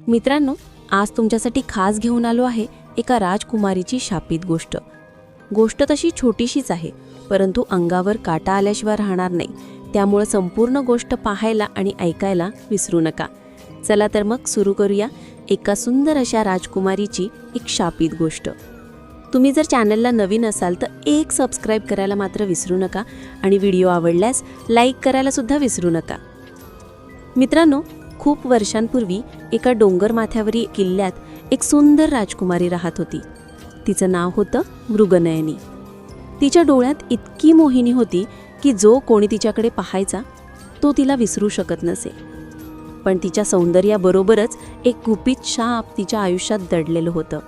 मित्रांनो आज तुमच्यासाठी खास घेऊन आलो आहे एका राजकुमारीची शापित गोष्ट. गोष्ट तशी छोटीशीच आहे परंतु अंगावर काटा आल्याशिवाय राहणार नाही. त्यामुळं संपूर्ण गोष्ट पाहायला आणि ऐकायला विसरू नका. चला तर मग सुरू करूया एका सुंदर अशा राजकुमारीची एक शापित गोष्ट. तुम्ही जर चॅनलला नवीन असाल तर एक सबस्क्राईब करायला मात्र विसरू नका आणि व्हिडिओ आवडल्यास लाईक करायलासुद्धा विसरू नका. मित्रांनो खूप वर्षांपूर्वी एका डोंगर माथ्यावरील किल्ल्यात एक सुंदर राजकुमारी राहत होती. तिचं नाव होतं मृगनयनी. तिच्या डोळ्यात इतकी मोहिनी होती की जो कोणी तिच्याकडे पाहायचा तो तिला विसरू शकत नसे. पण तिच्या सौंदर्याबरोबरच एक गुपित शाप तिच्या आयुष्यात दडलेलं होतं.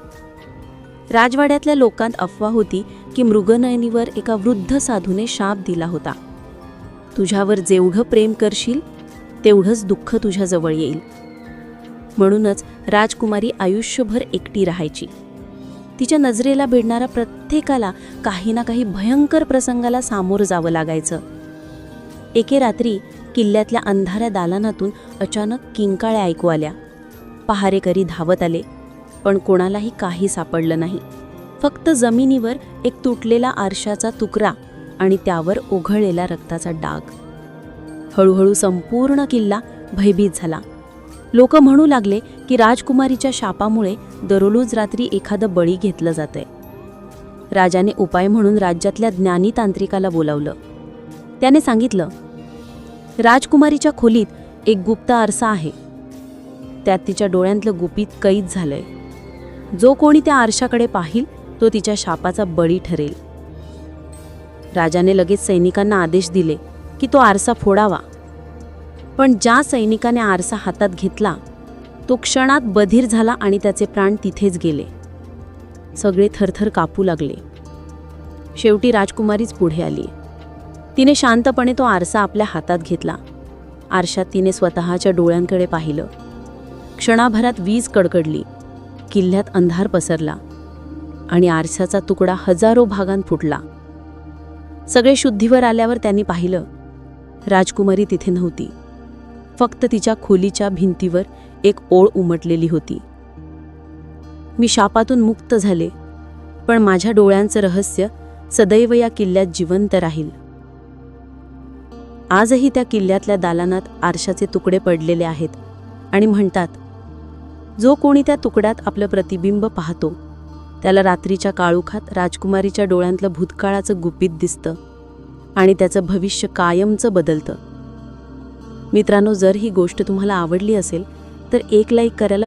राजवाड्यातल्या लोकांत अफवा होती की मृगनयनीवर एका वृद्ध साधूने शाप दिला होता. तुझ्यावर जेवढं प्रेम करशील तेवढंच दुःख तुझ्याजवळ येईल. म्हणूनच राजकुमारी आयुष्यभर एकटी राहायची. तिच्या नजरेला भिडणाऱ्या प्रत्येकाला काही ना काही भयंकर प्रसंगाला सामोरं जावं लागायचं. एके रात्री किल्ल्यातल्या अंधाऱ्या दालनातून अचानक किंकाळ्या ऐकू आल्या. पहारेकरी धावत आले पण कोणालाही काही सापडलं नाही. फक्त जमिनीवर एक तुटलेला आरशाचा तुकडा आणि त्यावर ओघळलेला रक्ताचा डाग. हळूहळू संपूर्ण किल्ला भयभीत झाला. लोक म्हणू लागले की राजकुमारीच्या शापामुळे दररोज रात्री एखादं बळी घेतलं जातंय. राजाने उपाय म्हणून राज्यातल्या ज्ञानी तांत्रिकाला बोलावलं. त्याने सांगितलं राजकुमारीच्या खोलीत एक गुप्त आरसा आहे. त्यात तिच्या डोळ्यांतलं गुपित कैद झालंय. जो कोणी त्या आरशाकडे पाहिल तो तिच्या शापाचा बळी ठरेल. राजाने लगेच सैनिकांना आदेश दिले की तो आरसा फोडावा. पण ज्या सैनिकाने आरसा हातात घेतला तो क्षणात बधीर झाला आणि त्याचे प्राण तिथेच गेले. सगळे थरथर कापू लागले. शेवटी राजकुमारीच पुढे आली. तिने शांतपणे तो आरसा आपल्या हातात घेतला. आरशात तिने स्वतःच्या डोळ्यांकडे पाहिलं. क्षणाभरात वीज कडकडली. किल्ल्यात अंधार पसरला. आणि आरशाचा तुकडा हजारो भागांत फुटला. सगळे शुद्धीवर आल्यावर त्यांनी पाहिलं राजकुमारी तिथे नव्हती. फक्त तिच्या खोलीच्या भिंतीवर एक ओळ उमटलेली होती. मी शापातून मुक्त झाले पण माझ्या डोळ्यांचं रहस्य सदैव या किल्ल्यात जिवंत राहील. आजही त्या किल्ल्यातल्या दालनात आरशाचे तुकडे पडलेले आहेत आणि म्हणतात जो कोणी त्या तुकड्यात आपलं प्रतिबिंब पाहतो त्याला रात्रीच्या काळोखात राजकुमारीच्या डोळ्यांतलं भूतकाळाचं गुपित दिसतं. आणि त्याचं भविष्य कायमचं बदलतं. मित्रांनो जर ही गोष्ट तुम्हाला आवडली असेल तर एक लाईक करायला